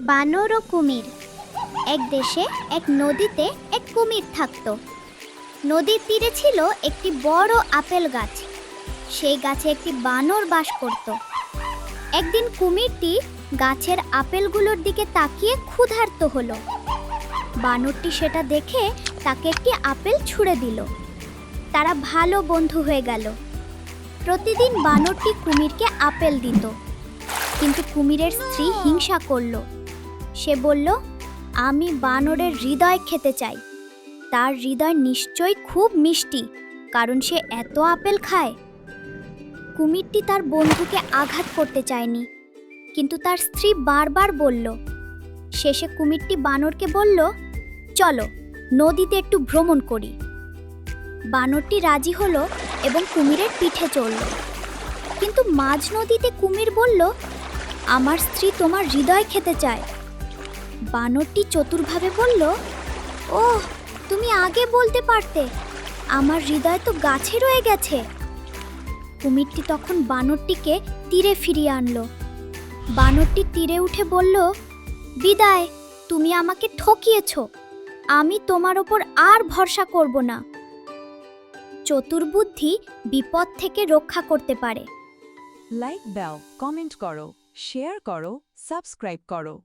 বানর ও কুমির। এক দেশে, এক নদীতে এক কুমির থাকতো। নদীর তীরে ছিল একটি বড় আপেল গাছ। সেই গাছে একটি বানর বাস করত। একদিন কুমিরটি গাছের আপেলগুলোর দিকে তাকিয়ে ক্ষুধার্ত হলো। বানরটি সেটা দেখে তাকে একটি আপেল ছুঁড়ে দিল। তারা ভালো বন্ধু হয়ে গেল। প্রতিদিন বানরটি কুমিরকে আপেল দিত। কিন্তু কুমিরের স্ত্রী হিংসা করল। সে বলল, আমি বানরের হৃদয় খেতে চাই। তার হৃদয় নিশ্চয়ই খুব মিষ্টি, কারণ সে এত আপেল খায়। কুমিরটি তার বন্ধুকে আঘাত করতে চায়নি, কিন্তু তার স্ত্রী বারবার বলল, শেষে কুমিরটি বানরকে বলল, চলো, নদীতে একটু ভ্রমণ করি। বানরটি রাজি হলো এবং কুমিরের পিঠে চড়ল। কিন্তু মাঝ নদীতে কুমির বলল, আমার স্ত্রী তোমার হৃদয় খেতে চায়। বানরটি চতুরভাবে বলল, ওহ, তুমি আগে বলতে পারতে। আমার হৃদয় তো গাছে রয়ে গেছে। কুমিরটি তখন বানরটিকে তীরে ফিরিয়ে আনলো। বানরটি তীরে উঠে বলল, বিদায়, তুমি আমাকে ঠকিয়েছ। আমি তোমার ওপর আর ভরসা করব না। চতুর্বুদ্ধি বিপদ থেকে রক্ষা করতে পারে। লাইক দাও কমেন্ট করো শেয়ার করো সাবস্ক্রাইব করো।